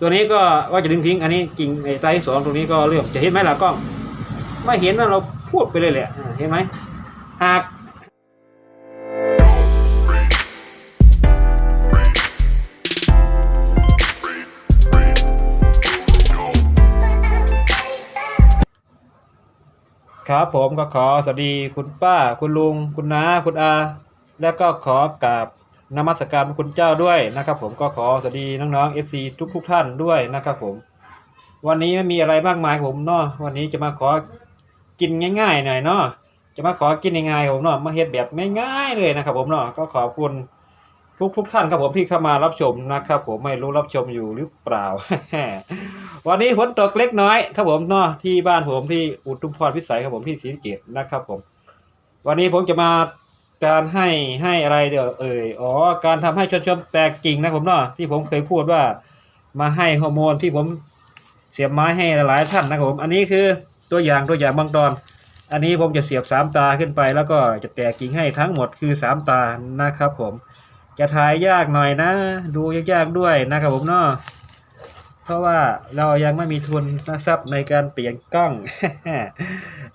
ตัวนี้ก็ว่าจะดึงทิ้ง อันนี้กิ่งไอ้ไตสองตรงนี้ก็เริ่มจะเห็นไหมล่ะกล้อง ไม่เห็นนะเราพูดไปเลยแหละเห็นไหมหากครับผมก็ขอสวัสดีคุณป้า คุณลุง คุณน้า คุณอา แล้วก็ขอกราบ นมัสการพระคุณเจ้าด้วยนะครับ ผมก็ขอสวัสดีน้องๆ FC ทุกทุกๆท่านด้วยนะครับ ผม วันนี้ไม่มีอะไรมากมายผมเนาะวันนี้จะมาขอกินง่ายๆหน่อยเนาะจะมาขอกินง่ายๆผมเนาะมาเฮ็ดแบบง่ายๆเลยนะครับ ผมเนาะก็ขอบคุณทุกทุกๆท่านครับผมที่เข้ามารับชมนะครับ ผมไม่รู้รับชมอยู่หรือเปล่า วันนี้ฝนตกเล็กน้อยครับผมเนาะที่บ้านผมที่อุทุมพรพิสัยครับผมที่ศรีสะเกษนะครับ ผม วันนี้ผมจะมา การให้ให้อะไรเดี๋ยวเอ่ยอ๋อ การทำให้ชนชมแตกกิ่งนะผมเนาะที่ผมเคยพูดว่า มาให้ฮอร์โมนที่ผมเสียบไม้ให้หลายท่านนะผม อันนี้คือตัวอย่างตัวอย่างบางตอน อันนี้ผมจะเสียบสามตาขึ้นไป แล้วก็จะแตกกิ่งให้ทั้งหมดคือสามตานะครับ ผม จะถ่ายยากหน่อยนะ ดูยากๆด้วยนะครับผมเนาะเพราะว่าเรายังไม่มีทุนนะครับในการเปลี่ยนกล้อง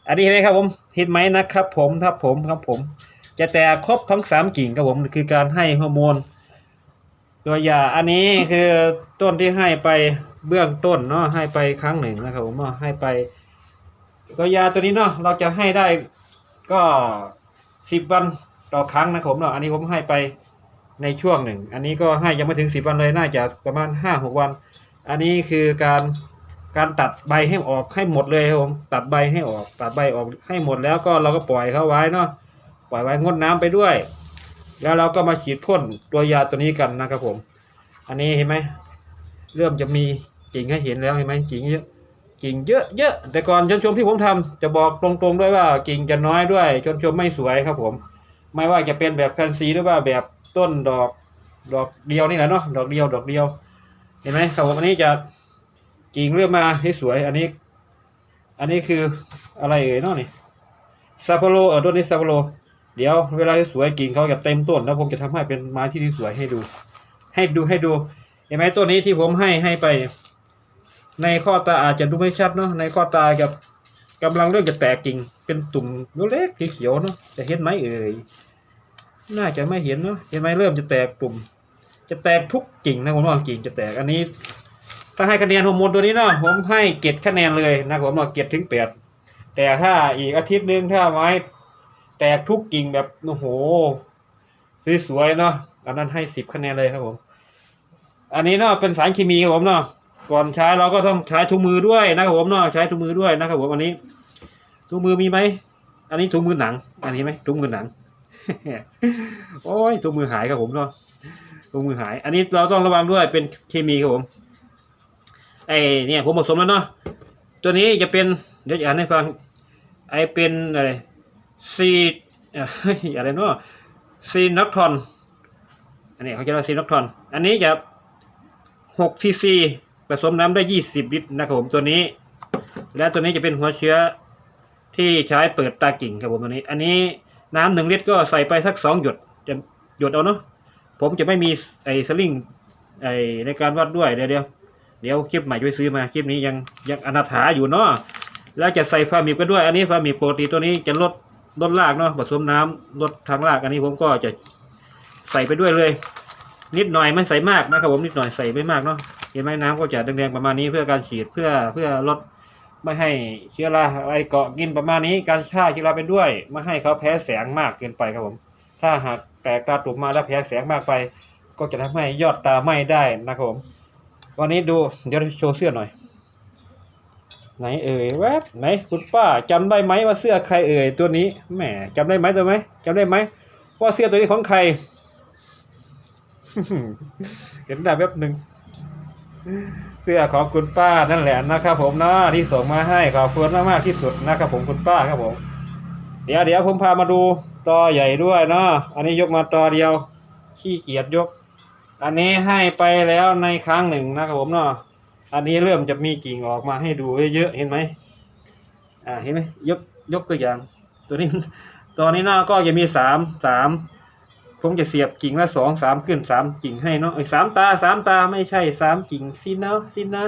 อันนี้เห็นไหมครับผมเห็นไหมนะครับ ผมครับผมครับผม จะแตกครบทั้งสามกิ่งครับผมคือการให้ฮอร์โมน ตัวอย่าอันนี้คือต้นที่ให้ไปเบื้องต้นเนาะให้ไปครั้งหนึ่งนะครับผมเนาะให้ไป ตัวยาตัวนี้เนาะเราจะให้ได้ก็สิบวันต่อครั้งนะครับผมเนาะอันนี้ผมให้ไปในช่วงหนึ่ง อันนี้ก็ให้ยังไม่ถึงสิบวันเลยน่าจะประมาณห้าหกวัน อันนี้คือการการตัดใบให้ออกให้หมดเลยครับผมตัดใบให้ออก ตัดใบออกให้หมดแล้วก็เราก็ปล่อยเขาไว้เนาะ ปล่อยไว้งดน้ำไปด้วย แล้วเราก็มาฉีดพ่นตัวยาตัวนี้กันนะครับผม อันนี้เห็นไหมเริ่มจะมีกิ่งให้เห็นแล้วเห็นไหมกิ่งเยอะกิ่งเยอะเยอะแต่ก่อนชนชมที่ผมทำจะบอกตรงๆด้วยว่ากิ่งจะน้อยด้วยชนชมไม่สวยครับผม ไม่ว่าจะเป็นแบบแฟนซีหรือว่าแบบต้นดอกดอกเดียวนี่แหละเนาะดอกเดียวดอกเดียว เห็นไหมครับผมอันนี้จะกิ่งเริ่มมาให้สวย อันนี้ อันนี้คืออะไรเอ่ยเนาะนี่ซาโปโรเออต้นนี้ซาโปโร เดี๋ยวเวลาสวยกิ่งเขาจะเต็มต้น แล้วผมจะทำให้เป็นไม้ที่สวยให้ดู ให้ดูให้ดูเห็นไหมต้นนี้ที่ผมให้ให้ไป ในข้อตาอาจจะดูไม่ชัดเนาะในข้อตากับกำลังเริ่มจะแตกกิ่งเป็นตุ่มเล็กๆเขียวๆเนาะจะเห็นไหมเอ่ยน่าจะไม่เห็นเนาะเห็นไหมเริ่มจะแตกตุ่ม จะแตกทุกกิ่งนะผมว่ากิ่งจะแตกอันนี้ ถ้าให้คะแนนฮอร์โมนตัวนี้เนาะผมให้เกตคะแนนเลยนะผมว่าเกตถึงแปดแต่ถ้าอีกอาทิตย์นึงถ้าไม้ แตกทุกกิ่งแบบโอ้โหสวยๆเนาะอันนั้นให้สิบคะแนนเลยครับผม อันนี้เนาะเป็นสารเคมีครับผมเนาะก่อนใช้เราก็ต้องใช้ถุงมือด้วยนะครับผมเนาะใช้ถุงมือด้วยนะครับผมอันนี้ถุงมือมีไหมอันนี้ถุงมือหนัง อันนี้ไหมถุงมือหนังโอ้ยถุงมือหายครับผมเนาะลงมือหาย อันนี้เราต้องระวังด้วยเป็นเคมีครับผมไอเนี่ยผมผสมแล้วเนาะตัวนี้จะเป็นเดี๋ยวจะอ่านให้ฟังไอเป็นอะไร ซีอะไรเนาะซีนักทอนอันนี้เขาจะเรียกว่าซีนักทอนอันนี้จะหกทีซีผสมน้ำได้ยี่สิบลิตรนะครับผมตัวนี้ และตัวนี้จะเป็นหัวเชื้อที่ใช้เปิดตากิ่งครับผมตัวนี้ อันนี้น้ำหนึ่งลิตรก็ใส่ไปสักสองหยดจะหยดเอาเนาะผมจะไม่มีไอ้สลิงไอ้ในการวัดด้วยเดี๋ยวเดี๋ยวเดี๋ยวคลิปใหม่จะไปซื้อมาคลิปนี้ยังยังอนาถาอยู่เนาะแล้วจะใส่ฟาร์มิบก็ด้วย อันนี้ฟาร์มิบปกติตัวนี้จะลด ลดรากเนาะผสมน้ำลดทางรากอันนี้ผมก็จะใส่ไปด้วยเลย นิดหน่อยไม่ใส่มากนะครับผมนิดหน่อยใส่ไม่มากเนาะเห็นไหมน้ำก็จะแดงๆประมาณนี้เพื่อการฉีดเพื่อเพื่อลดไม่ให้เชื้อราอะไรเกาะกินประมาณนี้ การฆ่าเชื้อราไปด้วย ไม่ให้เขาแพ้แสงมากเกินไปครับผม ถ้าหากแตกตาตุ่มมาแล้วแพ้แสงมากไป ก็จะทำให้ยอดตาไหม้ได้นะครับผม วันนี้ดูเดี๋ยวโชว์เสื้อหน่อย ไหนเอ่ยแวบไหนคุณป้าจำได้ไหมว่าเสื้อใครเอ่ยตัวนี้แหมจำได้ไหมตัวไหมจำได้ไหมว่าเสื้อตัวนี้ของใครเห็นได้แวบหนึ่งเสื้อของคุณป้านั่นแหละนะครับผมเนาะที่ส่งมาให้ขอบคุณมากๆที่สุดนะครับผมคุณป้าครับผม เดี๋ยวเดี๋ยวผมพามาดูตอใหญ่ด้วยเนาะอันนี้ยกมาตอเดียวขี้เกียจยก อันนี้ให้ไปแล้วในครั้งหนึ่งนะครับผมเนาะ อันนี้เริ่มจะมีกิ่งออกมาให้ดูเยอะๆเห็นไหมอ่าเห็นไหมยกยกตัวอย่าง ตัวนี้ตอนนี้เนาก็จะมีสามสามคงจะเสียบกิ่งละสองสามขึ้นสามกิ่งให้เนาะเอ้ยสามตาสามตาไม่ใช่สามกิ่งสินนะสินนะ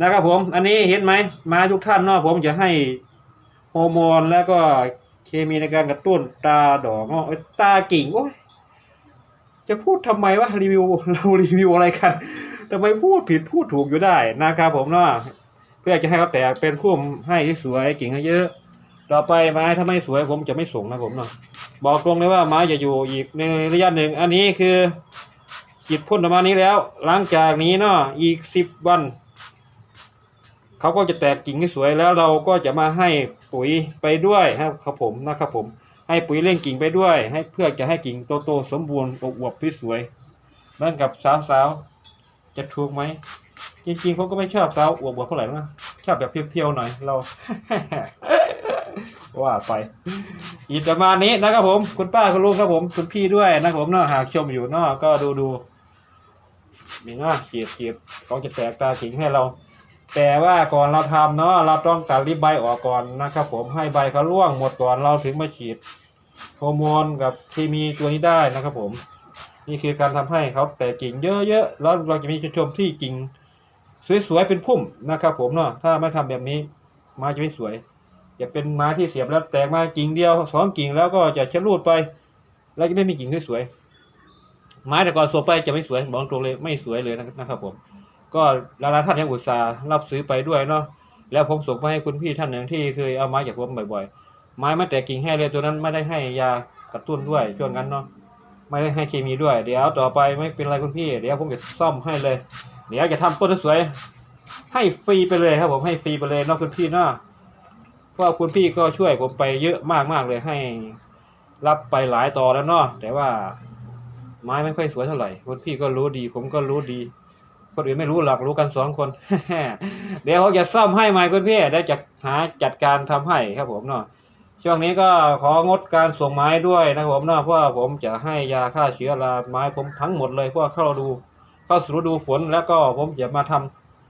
นะครับผม อันนี้เห็นไหมมาทุกท่านเนาะผมจะให้ฮอร์โมนแล้วก็เคมีในการกระตุ้นตาดอกเนาะเอ้ยตากิ่งโอ้ยจะพูดทำไมวะรีวิวเรารีวิวอะไรกัน ทำไมพูดผิดพูดถูกอยู่ได้นะครับผมเนาะเพื่อจะให้เขาแตกเป็นพุ่มให้สวยกิ่งให้เยอะ ต่อไปไม้ถ้าไม่สวยผมจะไม่ส่งนะผมเนาะบอกตรงเลยว่าไม้จะอยู่อีกในระยะหนึ่ง อันนี้คือจิตพ่นประมาณนี้แล้ว หลังจากนี้เนาะอีกสิบวันเขาก็จะแตกกิ่งให้สวยแล้วเราก็จะมาให้ปุ๋ยไปด้วยครับผมนะครับผม ให้ปุ๋ยเร่งกิ่งไปด้วย ให้เพื่อจะให้กิ่งโตๆสมบูรณ์อวบๆที่สวยเหมือนกับสาวๆ จะถูกไหมจริงๆผมก็ไม่ชอบสาวอวบๆเท่าไหร่นะชอบแบบเพียวๆหน่อยเราว่าไปอีกประมาณนี้นะครับผม คุณป้าคุณลุงครับผม คุณพี่ด้วยนะครับผมเนาะหากชมอยู่เนาะก็ดูดูนี่เนาะเฉียบเฉียบเขาจะแตกตาสิงให้เรา แต่ว่าก่อนเราทำเนาะเราต้องตัดริบใบออกก่อนนะครับผมให้ใบเขาร่วงหมดก่อนเราถึงมาฉีดฮอร์โมนกับเคมีตัวนี้ได้นะครับผม นี่คือการทำให้เขาแตกกิ่งเยอะๆ แล้วเราจะมีชมที่กิ่งสวยๆ เป็นพุ่มนะครับ ผมเนาะ ถ้าไม่ทำแบบนี้ไม้จะไม่สวย จะเป็นไม้ที่เสียบแล้วแตกมากิ่งเดียวสองกิ่งแล้วก็จะชะลูดไป แล้วจะไม่มีกิ่งที่สวยไม้แต่ก่อนสวไปจะไม่สวยบอกตรงเลยไม่สวยเลยนะครับ ผม ก็ลายๆท่านยังอุตส่าห์รับซื้อไปด้วยเนาะ แล้วผมส่งไปให้คุณพี่ท่านหนึ่งที่เคยเอาไม้จากผมบ่อย ๆ ไม้ไม่แตกกิ่งให้เลยตัวนั้นไม่ได้ให้ยากระตุ้นด้วยช่วงนั้นเนาะ ไม่ได้ให้เคมีด้วย เดี๋ยวต่อไปไม่เป็นไรคุณพี่ เดี๋ยวผมจะซ่อมให้เลย เดี๋ยวจะทำต้นสวย ให้ฟรีไปเลยครับผมให้ฟรีไปเลยนอกคุณพี่เนาะเพราะคุณพี่ก็ช่วยผมไปเยอะมากมากๆเลยให้ รับไปหลายต่อแล้วเนาะแต่ว่า ไม้ไม่ค่อยสวยเท่าไหร่คุณพี่ก็รู้ดี ผมก็รู้ดีคนอื่นไม่รู้หรอกรู้กันสองคน เดี๋ยวเขาจะซ่อมให้ใหม่คุณพี่ได้จะหาจัดการทำให้ครับผมเนาะ ช่วงนี้ก็ของดการส่งไม้ด้วยนะครับผมเนาะเพราะว่าผมจะให้ยาฆ่าเชื้อราไม้ผมทั้งหมดเลยเพราะว่าเข้าดูเข้าสู่ฤดูฝนแล้วก็ผมจะมาท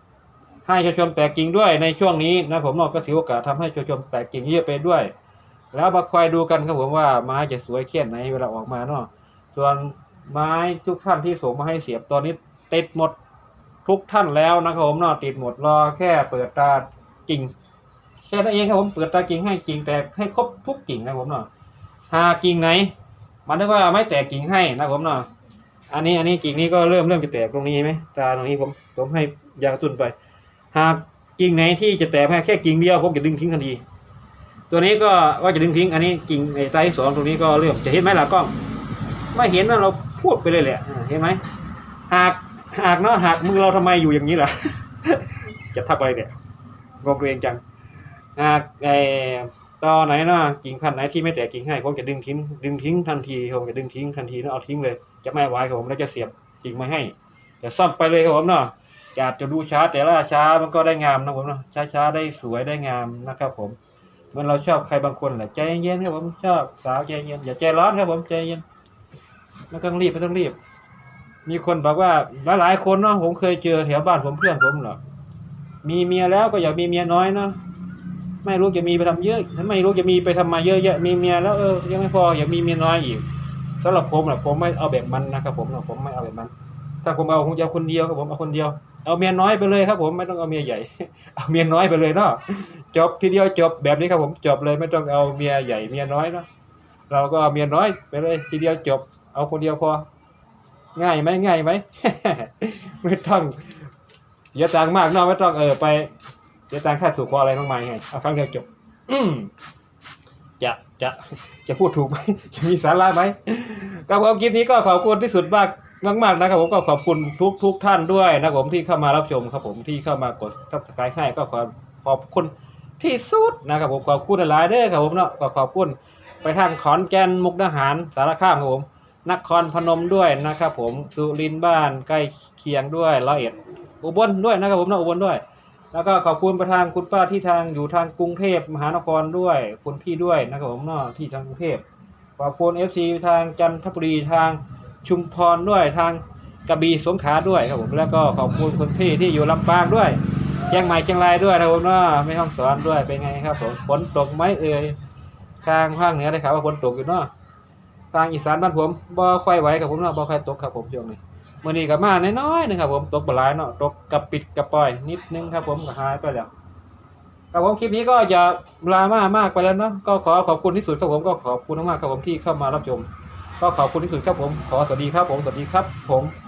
ำให้ชมชมแตกกิ่งด้วยในช่วงนี้นะผมเนาะก็ถือโอกาสทำให้ชมชมแตกกิ่งเยอะไปด้วย แล้วมาคอยดูกันครับผมว่าไม้จะสวยแค่ไหนเวลาออกมาเนาะส่วนไม้ทุกท่านที่ส่งมาให้เสียบตอนนี้ติดหมดทุกท่านแล้วนะครับผมเนาะติดหมดรอแค่เปิดตากิ่ง ค่นั้นเองครับผมเปิดตากิ่งให้กิ่งแตกให้ครบทุกกิ่งนะผมเนาะหากิ่งไหน มันนึกว่าไม่แตกกิ่งให้นะผมเนาะอันนี้อันนี้กิ่งนี้ก็เริ่มเริ่มจะแตกตรงนี้ไหมตาตรงนี้ผมผมให้ยากระตุ้นไป หากกิ่งไหนที่จะแตกแค่กิ่งเดียวผมจะดึงทิ้งทันทีตัวนี้ก็ว่าจะดึงทิ้ง อันนี้กิ่งไอ้ไตที่สองตรงนี้ก็เริ่มจะเห็นไหมล่ะกล้องไม่เห็นว่าเราพูดไปเลยแหละเห็นไหมหากหากเนาะหากมือเราทำไมอยู่อย่างนี้ล่ะ จะทับอะไรเนี่ยงงตัวเองจัง หากไอ้ตอไหนเนาะกิ่งพันธุ์ไหนที่ไม่แตกกิ่งให้ผมจะดึงทิ้ง ดึงทิ้งทันทีผมจะดึงทิ้งทันทีแล้วเอาทิ้งเลย จะไม่ไว้ครับผมแล้วจะเสียบกิ่งมาให้จะซ่อมไปเลยครับผมเนาะอาจจะดูช้าแต่ละช้ามันก็ได้งามนะผมเนาะช้าช้าได้สวยได้งามนะครับ ผมมันเราชอบใครบางคนแหละใจเย็นครับผมชอบสาวใจเย็นอย่าใจร้อนครับผมใจเย็นไม่ต้องรีบไม่ต้องรีบ มีคนบอกว่าหลายๆคนเนาะผมเคยเจอแถวบ้านผมเพื่อนผมหรอกมีเมียแล้วก็อยากมีเมียน้อยเนาะ ไม่รู้จะมีไปทำเยอะถ้าไม่รู้จะมีไปทำมาเยอะแยะมีเมียแล้วเออยังไม่พออยากมีเมียน้อยอีกสำหรับผมนะผมไม่เอาแบบมันนะครับผมนะผมไม่เอาแบบมัน ถ้าผมเอาคงจะเอาคนเดียวครับผมเอาคนเดียว เอาเมียน้อยไปเลยครับ ผมไม่ต้องเอาเมียใหญ่ เอาเมียน้อยไปเลยเนาะจบทีเดียวจบแบบนี้ครับผมจบเลยไม่ต้องเอาเมียใหญ่เมียน้อยเนาะเราก็เอาเมียน้อยไปเลย ทีเดียวจบ เอาคนเดียวพอ ง่ายไหมง่ายไหมไม่ต้องเยอะตังมากเนาะไม่ต้องเออไป เยอะตังค่าถูกคออะไรมากมายไงเอาครั้งเดียวจบ อืมจะจะจะพูดถูกไหมจะมีสาระไหมกับผมคลิปนี้ก็ขอบคุณที่สุดมากมากๆนะครับผมก็ขอบคุณทุกทุกท่านด้วยนะครับผมที่เข้ามารับชมครับผมที่เข้ามากดทับสกายให้ก็ขอขอบคุณที่สุดนะครับผมขอบคุณหลายๆเด้อครับผมเนาะก็ขอบคุณไปทางขอนแก่นมุกดาหารสารคามครับผมนครพนมด้วยนะครับผมสุรินทร์บ้านใกล้เคียงด้วยร้อยเอ็ดอุบลด้วยนะครับผมนะอุบลด้วย แล้วก็ขอบคุณไปทางคุณป้าที่ทางอยู่ทางกรุงเทพมหานครด้วยคุณพี่ด้วยนะครับผมเนาะที่ทางกรุงเทพขอบคุณเอฟซีทางจันทบุรีทางชุมพรด้วยทางกระบี่สงขลาด้วยครับผมแล้วก็ขอบคุณคุณพี่ที่อยู่ลำปางด้วยเชียงใหม่เชียงรายด้วยนะครับผมเนาะไม่ต้องสอนด้วยเป็นไงครับผมฝนตกไหมเอ่ยทางภาคเหนือได้ข่าวว่าฝนตกอยู่เนาะทางอีสานบ้านผมบ่ค่อยไหวครับผมเนาะบ่ค่อยตกครับผมช่วงนี้ มื่อนี้ก็มาน้อยๆหนึงครับผมตกปลายเนาะตกกระปิดกระปล่อยนิดนึงครับผมก็หายไปแล้วครับผมคลิปนี้ก็จะลามามากไปแล้วเนาะก็ขอขอบคุณที่สุดครับผมก็ขอบคุณมากๆครับผมที่เข้ามารับชมก็ขอบคุณที่สุดครับผมขอสวัสดีครับผมสวัสดีครับผม